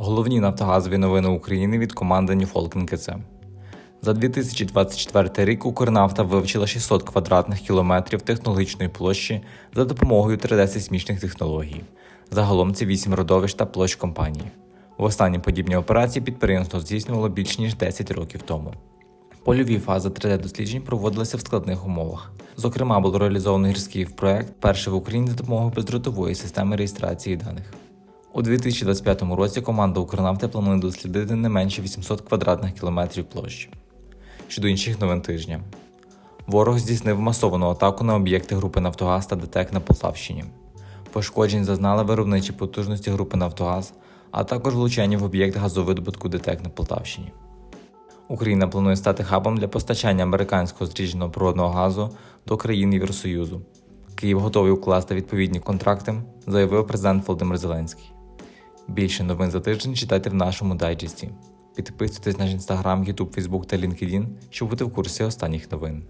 Головні нафтогазові новини України від команди Ньюфолк НКЦ. За 2024 рік Укрнафта вивчила 600 квадратних кілометрів технологічної площі за допомогою 3D-сейсмічних технологій. Загалом це 8 родовищ та площ компанії. В останні подібні операції підприємство здійснювало більш ніж 10 років тому. Польові фази 3D-досліджень проводилися в складних умовах. Зокрема, було реалізовано гірський проект перший в Україні за допомогою бездротової системи реєстрації даних. У 2025 році команда Укрнафти планує дослідити не менше 800 квадратних кілометрів площі. Щодо інших новин тижня. Ворог здійснив масовану атаку на об'єкти групи Нафтогаз та ДТЕК на Полтавщині. Пошкоджень зазнали виробничі потужності групи Нафтогаз, а також влучання в об'єкт газовидобутку ДТЕК на Полтавщині. Україна планує стати хабом для постачання американського зрідженого природного газу до країн Євросоюзу. Київ готовий укласти відповідні контракти, заявив президент Володимир Зеленський. Більше новин за тиждень читайте в нашому дайджесті. Підписуйтесь на наш інстаграм, Ютуб, Фейсбук та LinkedIn, щоб бути в курсі останніх новин.